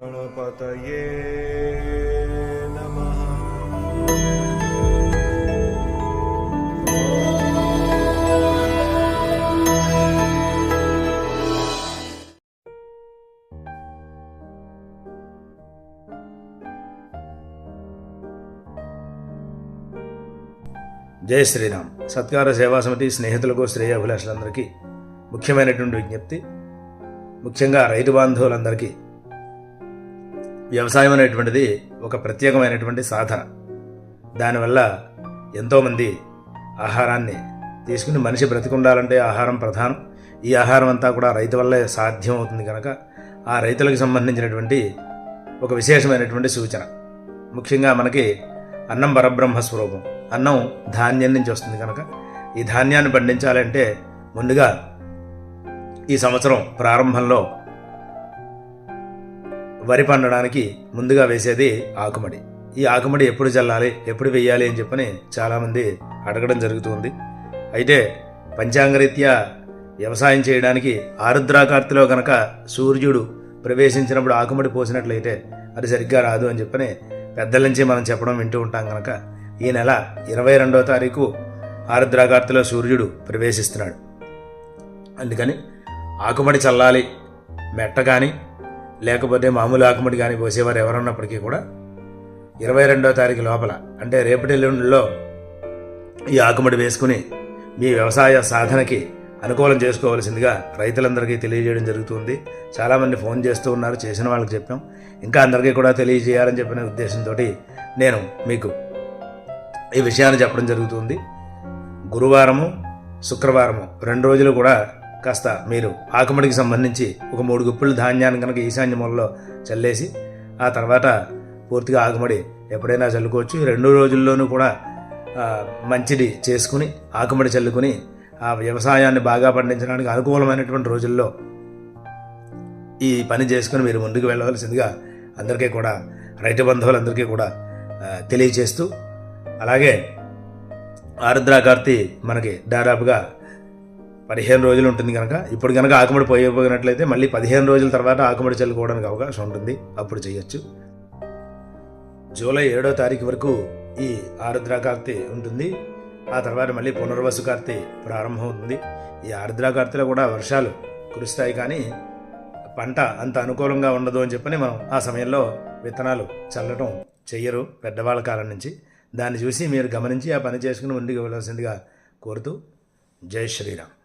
జై జయ శ్రీరామ్. సత్కార సేవా సమితి స్నేహితులకు శ్రేయాభిలాషులందరికీ ముఖ్యమైనటువంటి విజ్ఞప్తి. ముఖ్యంగా రైతు బాంధవులందరికీ వ్యవసాయం అనేటువంటిది ఒక ప్రత్యేకమైనటువంటి సాధన. దానివల్ల ఎంతోమంది ఆహారాన్ని తీసుకుని మనిషి బ్రతికుండాలంటే ఆహారం ప్రధానం. ఈ ఆహారం అంతా కూడా రైతు వల్లే సాధ్యం అవుతుంది కనుక ఆ రైతులకు సంబంధించినటువంటి ఒక విశేషమైనటువంటి సూచన. ముఖ్యంగా మనకి అన్నం పరబ్రహ్మ స్వరూపం. అన్నం ధాన్యం నుంచి వస్తుంది కనుక ఈ ధాన్యాన్ని పండించాలంటే ముందుగా ఈ సంవత్సరం ప్రారంభంలో వరి పండడానికి ముందుగా వేసేది ఆకుమడి. ఈ ఆకుమడి ఎప్పుడు చల్లాలి ఎప్పుడు వేయాలి అని చెప్పని చాలామంది అడగడం జరుగుతుంది. అయితే పంచాంగరీత్యా వ్యవసాయం చేయడానికి ఆరుద్రాకార్తిలో కనుక సూర్యుడు ప్రవేశించినప్పుడు ఆకుమడి పోసినట్లయితే అది సరిగ్గా రాదు అని చెప్పని పెద్దల నుంచి మనం చెప్పడం వింటూ ఉంటాం కనుక ఈ నెల ఇరవై రెండవ తారీఖు ఆరుద్రాకార్తిలో సూర్యుడు ప్రవేశిస్తున్నాడు. అందుకని ఆకుమడి చల్లాలి మెట్ట కానీ లేకపోతే మామూలు ఆకుమడి కానీ పోసేవారు ఎవరున్నప్పటికీ కూడా ఇరవై రెండో తారీఖు లోపల అంటే రేపటి ఎల్లుండిలో ఈ ఆకుమడి వేసుకుని మీ వ్యవసాయ సాధనకి అనుకూలం చేసుకోవాల్సిందిగా రైతులందరికీ తెలియజేయడం జరుగుతుంది. చాలామంది ఫోన్ చేస్తూ ఉన్నారు చేసిన వాళ్ళకి చెప్పాం. ఇంకా అందరికీ కూడా తెలియజేయాలని చెప్పిన ఉద్దేశంతో నేను మీకు ఈ విషయాన్ని చెప్పడం జరుగుతుంది. గురువారము శుక్రవారము రెండు రోజులు కూడా కాస్త మీరు ఆకుమడికి సంబంధించి ఒక మూడు గుప్పులు ధాన్యాన్ని కనుక ఈశాన్య మూలలో చల్లేసి ఆ తర్వాత పూర్తిగా ఆకుమడి ఎప్పుడైనా చల్లుకోవచ్చు. రెండు రోజుల్లోనూ కూడా మంచిది చేసుకుని ఆకుమడి చల్లుకుని ఆ వ్యవసాయాన్ని బాగా పండించడానికి అనుకూలమైనటువంటి రోజుల్లో ఈ పని చేసుకుని మీరు ముందుకు వెళ్ళవలసిందిగా అందరికీ కూడా రైతు బంధువులందరికీ కూడా తెలియజేస్తూ అలాగే ఆరుద్రాకార్తి మనకి దాదాపుగా పదిహేను రోజులు ఉంటుంది కనుక ఇప్పుడు కనుక ఆకుమడి పోయిపోయినట్లయితే మళ్ళీ పదిహేను రోజుల తర్వాత ఆకుమడి చల్లుకోవడానికి అవకాశం ఉంటుంది. అప్పుడు చేయొచ్చు. జూలై ఏడో తారీఖు వరకు ఈ ఆరుద్రాకార్తి ఉంటుంది. ఆ తర్వాత మళ్ళీ పునర్వసు కార్తె ప్రారంభం అవుతుంది ఈ ఆరుద్రాకార్తిలో కూడా వర్షాలు కురుస్తాయి కానీ పంట అంత అనుకూలంగా ఉండదు అని చెప్పని మనం ఆ సమయంలో విత్తనాలు చల్లటం చెయ్యరు పెద్దవాళ్ళ కాలం నుంచి. దాన్ని చూసి మీరు గమనించి ఆ పని చేసుకుని ముందుకు వెళ్ళాల్సిందిగా కోరుతూ జై శ్రీరామ్.